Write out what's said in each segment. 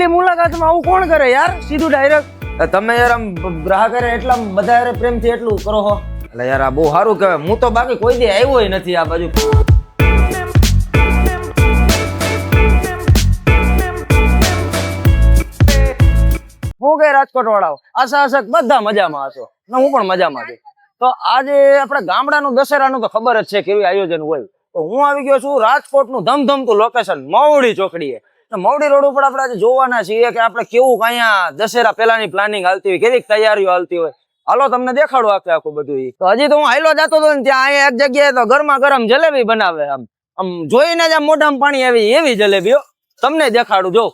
પહેલી મુલાકાતમાં આવું કોણ કરે યાર? સીધું ડાયરેક્ટ તમે યાર આમ ગ્રાહક એટલા બધા પ્રેમથી એટલું કરો હો. એટલે યાર આ બહુ સારું કહેવાય. હું તો બાકી કોઈ દી આવ્યો નથી આ બાજુ. હું કઈ રાજકોટ વાળાઓ આશા આશક બધા મજામાં હશો. ને હું પણ મજામાં છું. તો આજે આપણે ગામડાનું દશેરાનું તો ખબર જ છે કેવી આયોજન હોય. તો હું આવી ગયો છું રાજકોટનું ધમધમતું લોકેશન મવડી ચોકડીએ. મવડી રોડ ઉપર આપણે આજે જોવાના છીએ કે આપણે કેવું અહીંયા દશેરા પહેલાની પ્લાનિંગ હાલતી હોય કેવી તૈયારીઓ હાલતી હોય. હાલો તમને દેખાડું આખે આખું બધું ઈ. તો હજી તો હું હાઈલો જતો હતો ને ત્યાં અહીંયા એક જગ્યાએ તો ગરમા ગરમ જલેબી બનાવે આમ. આમ જોઈને જ આમ મોઢામાં પાણી આવી, એવી જલેબીઓ તમને દેખાડું, જો.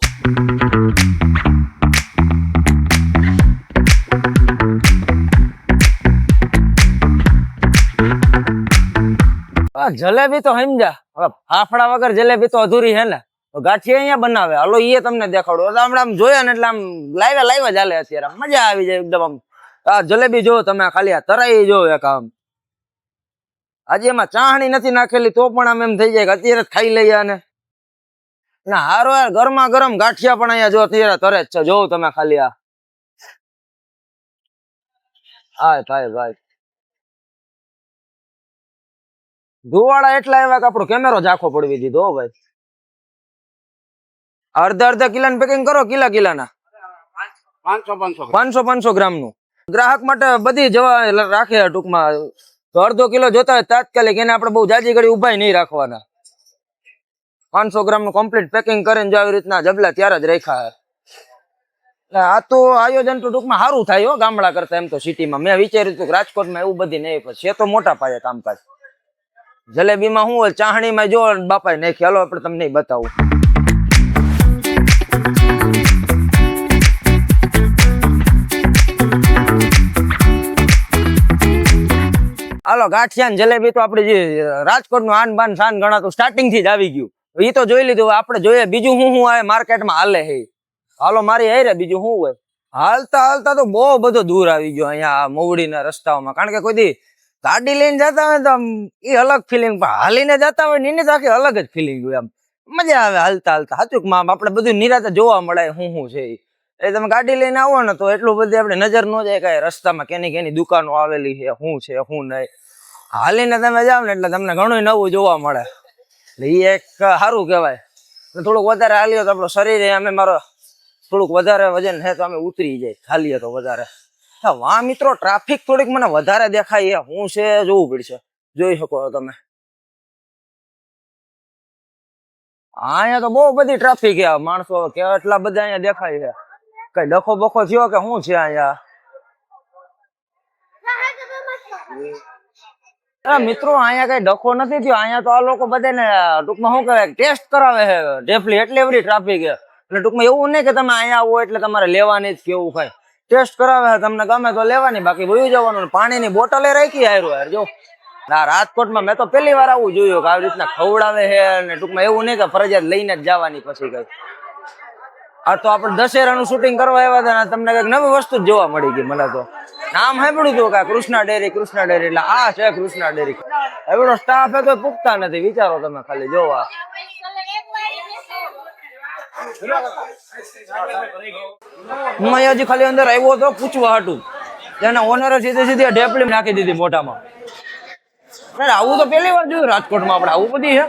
આ જલેબી તો સમજા, હવે ફાફડા વગર જલેબી તો અધૂરી હે ને. તો ગાંઠિયા અહીંયા બનાવે. હાલો એ તમને દેખાડો. આપણે આમ જોયા ને એટલે આમ લાવ્યા લાવ્યા ચાલે અત્યારે. મજા આવી જાય એકદમ આમ. આ જલેબી જો તમે ખાલી આ તરાઈ જો એક આમ. આજે એમાં ચાહણી નથી નાખેલી તો પણ આમ એમ થઈ જાય કે અત્યારે જ ખાઈ લઈએ ને ના, હારો યાર, ગરમા ગરમ ગાંઠિયા પણ અહીંયા જો અત્યારે તરે જ છે. જોવો તમે ખાલી આ. હા ભાઈ ભાઈ. ધુવાળા એટલા એવા કે આપણો કેમેરો ઝાંખો પડવી દીધો ભાઈ. અડધા અડધા કિલાનું પેકિંગ કરો કિલા કિલાના. પાંચસો પાંચસો ગ્રામ. નું ગ્રાહક માટે બધી જવા રાખે ટૂંકમાં. તો અડધો કિલો જોતા હોય તાત્કાલિક એને આપણે બહુ જાજી ઘડી ઉભાઈ નહીં રાખવાના. પાંચસો ગ્રામનું કમ્પ્લીટ પેકિંગ કરીને જો આવી રીતના જબલા ત્યારે જ રાખ્યા આ તો આયોજન તો ટૂંકમાં સારું થાય હો ગામડા કરતા એમ તો સિટીમાં. મેં વિચાર્યું હતું કે રાજકોટમાં એવું બધી નહીં પણ છે તો મોટા પાયે કામકાજ. જલેબીમાં શું હોય ચાહણીમાં જો બાપાએ નાખી હાલો આપણે તમને બતાવું. હાલો ગાંઠિયા જલેબી તો આપણે જે રાજકોટનું આન બાન શાન ગણાતું સ્ટાર્ટિંગથી જ આવી ગયું. એ તો જોઈ લીધું, આપણે જોઈએ બીજું શું શું આવે માર્કેટમાં હાલે હે. હાલો, મારી હે બીજું શું હોય. હાલતા હાલતા તો બહુ બધો દૂર આવી ગયો અહીંયા મોવડીના રસ્તાઓમાં. કારણ કે કોઈ ગાડી લઈને જતા હોય તો એ અલગ ફિલિંગ પણ હાલીને જતા હોય ને એની આખી અલગ જ ફિલિંગ હોય. આમ મજા આવે હાલતા હાલતા. સાચું માં આપણે બધું નિરાતે જોવા મળે શું શું છે ઈ. એ તમે ગાડી લઈને આવો ને તો એટલું બધી આપણે નજર ન જાય કે રસ્તામાં કેની કેની દુકાનો આવેલી છે, શું છે, શું નહીં. હાલીને તમે જાઓ ને એટલે તમને ઘણું નવું જોવા મળે. એટલે એ એક સારું કહેવાય. થોડુંક વધારે હાલીએ તો આપણું શરીર અમે મારો થોડુંક વધારે વજન છે તો અમે ઉતરી જાય, હાલીએ તો વધારે. હા, વાહ મિત્રો ટ્રાફિક થોડીક મને વધારે દેખાય એ શું છે જોવું પડશે. જોઈ શકો તમે. અહીંયા તો બહુ બધી ટ્રાફિક છે. માણસો કેટલા બધા અહીંયા દેખાય છે. કઈ ડખો બખો થયો કે શું છે અહીંયા? મિત્રો, અહીંયા કઈ ડખો નથી થયો. અહીંયા તો આ લોકો બધાને ટૂંકમાં શું કહેવાય ટેસ્ટ કરાવે છે. ઢેફલી એટલે એવડી ટ્રાફિક એટલે ટૂંકમાં એવું નહીં કે તમે અહીંયા આવો એટલે તમારે લેવાની જ કેવું કઈ. ટેસ્ટ કરાવે છે, તમને ગમે તો લેવાની, બાકી ભૂલી જવાનું પાણીની બોટલે રાખી આયરો યાર જો ના રાજકોટમાં મેં તો પહેલી વાર આવું જોયું કે આવી રીતના ખવડાવે છે અને ટૂંકમાં એવું નહીં કે ફરજિયાત લઈને જ જવાની પછી કઈ. આ તો આપણે દશેરાનું શૂટિંગ કરવા આવ્યા હતા તમને કંઈક નવી વસ્તુ જોવા મળી ગઈ મને તો. નામ સાંભળ્યું હતું કે કૃષ્ણા ડેરી કૃષ્ણા ડેરી એટલે આ છે કૃષ્ણા ડેરી. એવડો સ્ટાફ એ તો પૂછતા નથી, વિચારો તમે ખાલી જોવા. હજી ખાલી અંદર આવ્યો હતો, પૂછવા હતું તેના ઓનરે સીધે સીધી ઢેપલી નાખી દીધી મોઢામાં. અરે આવું તો પહેલી વાર જોયું રાજકોટમાં આપણે, આવું બધી છે.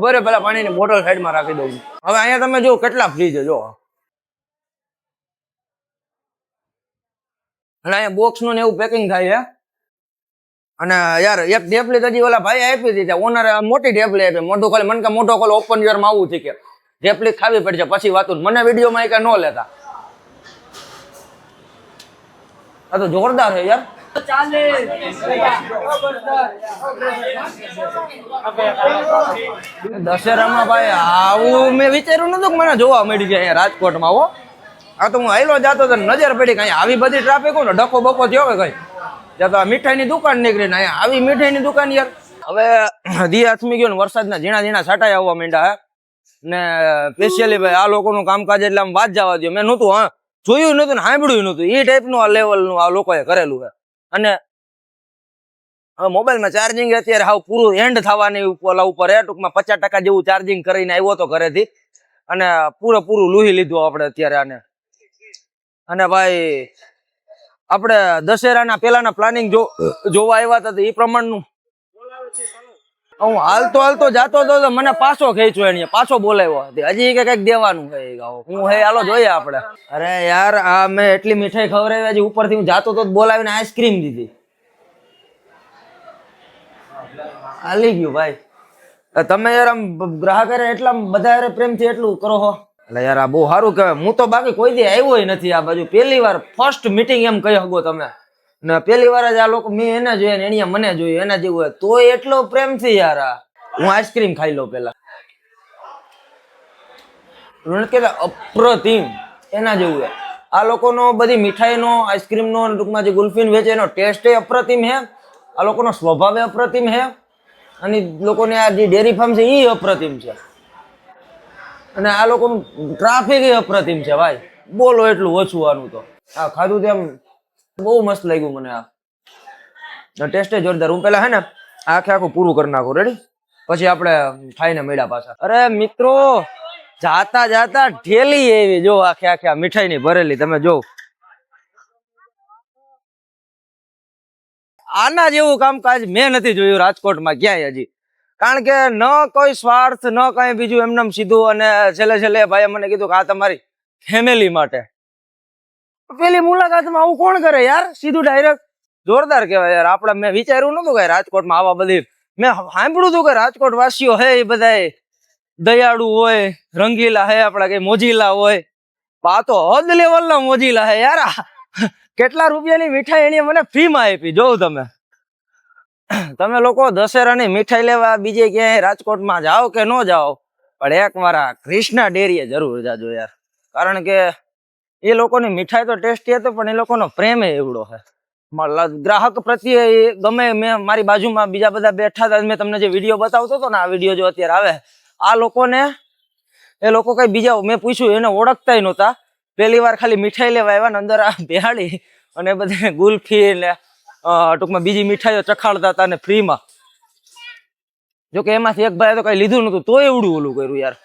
બરે પેલા પાણીની બોટલ સાઈડમાં રાખી દઉં. હવે અહીંયા તમે જો કેટલા ફ્રી છે જો અને અહીંયા બોક્સનું એવું પેકિંગ થાય છે. અને યાર, એક ઢેપલી તજી ઓલા ભાઈ આપી હતી ઓનરે મોટી ઢેપલી આપી મોટું ખોલે મને કે મોટો ખોલે ઓપનમાં આવું છે કે ઢેપલી ખાવી પડશે, પછી વાતું મને વિડીયોમાં એ ન લેતા. આ તો જોરદાર છે યાર. દશેરામાં ભાઈ, આવું મેં વિચાર્યું નતું મને જોવા મળી ગયા રાજકોટમાં, હો. આ તો હું આયલો જતો તો નજર પડી કઈ આવી બધી ટ્રાફિક હોય ને ડખો બખો થયો કે કઈ. ત્યાં તો આ મીઠાઈની દુકાન નીકળી ને અહીંયા આવી મીઠાઈની દુકાન યાર. હવે દી હાથમી ગયો ને વરસાદના ઝીણા ઝીણા છાંટાઈ આવવા માંડ્યા, હે. ને સ્પેશિયલી ભાઈ આ લોકોનું કામકાજ એટલે આમ વાત જવા દો મેં નહોતું, હા. જોયું નહોતું ને સાંભળ્યું નહોતું. એ ટાઈપનું આ લેવલનું આ લોકોએ કરેલું છે. અને મોબાઈલમાં ચાર્જિંગ અત્યારે હાવ પૂરું એન્ડ થવાની ઓલા ઉપર હે, ટૂંકમાં પચાસ ટકા જેવું ચાર્જિંગ કરીને આવ્યો તો ઘરેથી. અને પૂરેપૂરું લુહી લીધું આપણે અત્યારે આને. અને ભાઈ આપણે દશેરાના પેલાના પ્લાનિંગ જો જોવા આવ્યા હતા તો એ પ્રમાણનું. હું હાલતો હાલતો જાતો હતો તો મને પાછો ખેંચ્યો એને પાછો બોલાવ્યો. હજી કે કંઈક દેવાનું છે હું હે હાલો જોઈએ આપણે. અરે યાર આ મેં એટલી મીઠાઈ ખવડાવી હજી ઉપરથી હું જાતો તો બોલાવીને આઈસ્ક્રીમ દીધી. હાલી ગયું ભાઈ. તમે યાર આમ ગ્રાહક એટલા બધા પ્રેમથી એટલું કરો હો. એટલે યાર બહુ સારું કહેવાય. હું તો બાકી કોઈ દી આવ્યો નથી આ બાજુ. પહેલી વાર ફર્સ્ટ મીટિંગ એમ કહી શકો તમે. ને પહેલી વાર જ આ લોકો મેં એને જોઈએ ને એણીએ મને જોયું, એના જેવું હોય. તોય એટલો પ્રેમથી યાર હું આઈસ્ક્રીમ ખાઈ લઉં પેલા કે અપ્રતિમ, એના જેવું હોય. આ લોકોનો બધી મીઠાઈનો આઈસ્ક્રીમનો ટૂંકમાં જે ગુલ્ફીન વેચે એનો ટેસ્ટ એ અપ્રતિમ હે આ લોકોનો સ્વભાવ અપ્રતિમ હે અને લોકોને આ જે ડેરી ફાર્મ છે એ અપ્રતિમ છે. અને આ લોકોનું ટ્રાફિક અપ્રતિમ છે ભાઈ. બોલો એટલું ઓછું આનું તો. આ ખાધું તેમ બહુ મસ્ત લાગ્યું મને આ. ટેસ્ટ જોરદાર. હું પેલા હે ને આખે આખું પૂરું કરી નાખું. રેડી પછી આપણે ખાઈને મળ્યા પાછા. અરે મિત્રો, જાતા જાતા ઠેલી એવી. જો આખે આખે આ મીઠાઈની ભરેલી. તમે જો. આના જેવું કામકાજ મેં નથી જોયું. રાજકોટમાં ક્યાંય હજી. કારણ કે ન કોઈ સ્વાર્થ, ન કઈ બીજું એમને એમ સીધું અને છેલ્લે છેલ્લે ભાઈએ મને કીધું કે આ તમારી ફેમિલી માટે. પેલી મુલાકાતમાં આવું કોણ કરે યાર? સીધું ડાયરેક્ટ જોરદાર કહેવાય યાર. આપણે મેં વિચાર્યું નતું કે રાજકોટમાં આવા બધી મેં સાંભળ્યું હતું કે રાજકોટ વાસીઓ હે એ બધા દયાળુ હોય, રંગીલા હે, આપણા કઈ મોજીલા હોય. આ તો હદ લેવલના મોજીલા હે યાર. કેટલા રૂપિયાની મીઠાઈ એને મને ફ્રીમાં આપી, જોઉં તમે. તમે લોકો દશેરાની મીઠાઈ લેવા બીજે ક્યાંય રાજકોટમાં જાઓ કે ન જાઓ? પણ એક મારા ક્રિષ્ના ડેરીએ જરૂર જાજો યાર. કારણ કે એ લોકોની મીઠાઈ તો ટેસ્ટી હતી, પણ એ લોકોનો પ્રેમ એવડો છે. ગ્રાહક પ્રત્યે ગમે મેં મારી બાજુમાં બીજા બધા બેઠા હતા, મેં તમને જે વીડિયો બતાવતો હતો ને, આ વીડિયો જો અત્યારે આવે, આ લોકોને એ લોકો કઈ બીજા મેં પૂછ્યું, એને ઓળખતાય નહોતા. પહેલી વાર ખાલી મીઠાઈ લેવા આવ્યા ને, અંદર આ બેહાડી અને બધે ગુલ્ફી ને ટૂંકમાં બીજી મીઠાઈઓ ચખાડતા હતા ને ફ્રીમાં. જોકે એમાંથી એક ભાઈ તો કઈ લીધું નતું તો એવડું ઓલું કર્યું યાર.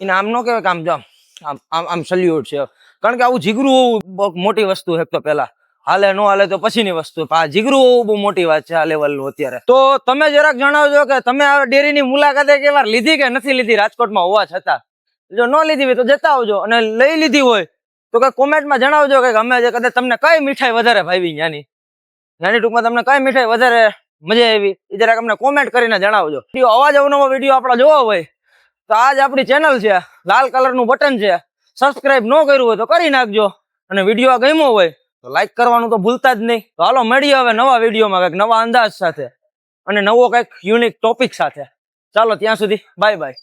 એને આમ ન કહેવાય કે આમ જો આમ આમ આમ સલ્યુટ છે. કારણ કે આવું જીગરું હોવું બહુ મોટી વસ્તુ એક તો પેલા હાલે ન હાલે તો પછીની વસ્તુ. જીગરું હોવું બહુ મોટી વાત છે આ લેવલનું અત્યારે. તો તમે જરાક જણાવજો કે તમે આ ડેરીની મુલાકાતે એક વાર લીધી કે નથી લીધી? રાજકોટમાં હોવા છતાં. જો ન લીધી હોય તો જતા આવજો અને લઈ લીધી હોય તો કઈ કોમેન્ટમાં જણાવજો કે અમે જે કદાચ તમને કઈ મીઠાઈ વધારે ભાવી ત્યાંની નાની ટૂંકમાં તમને કઈ મીઠાઈ વધારે મજા આવી એ જરાક અમને કોમેન્ટ કરીને જણાવજો. વીડિયો અવાજ અવનવો વીડિયો આપણે જોવો હોય, તો આજ આપણી ચેનલ છે, લાલ કલરનું બટન છે સબસ્ક્રાઇબ ન કર્યું હોય તો કરી નાખજો. અને વીડિયો ગમ્યો હોય, તો લાઈક કરવાનું તો ભૂલતા જ નહીં. તો હાલો મળીએ હવે નવા વિડીયોમાં કંઈક નવા અંદાજ સાથે અને નવો કંઈક યુનિક ટોપિક સાથે. ચાલો ત્યાં સુધી બાય બાય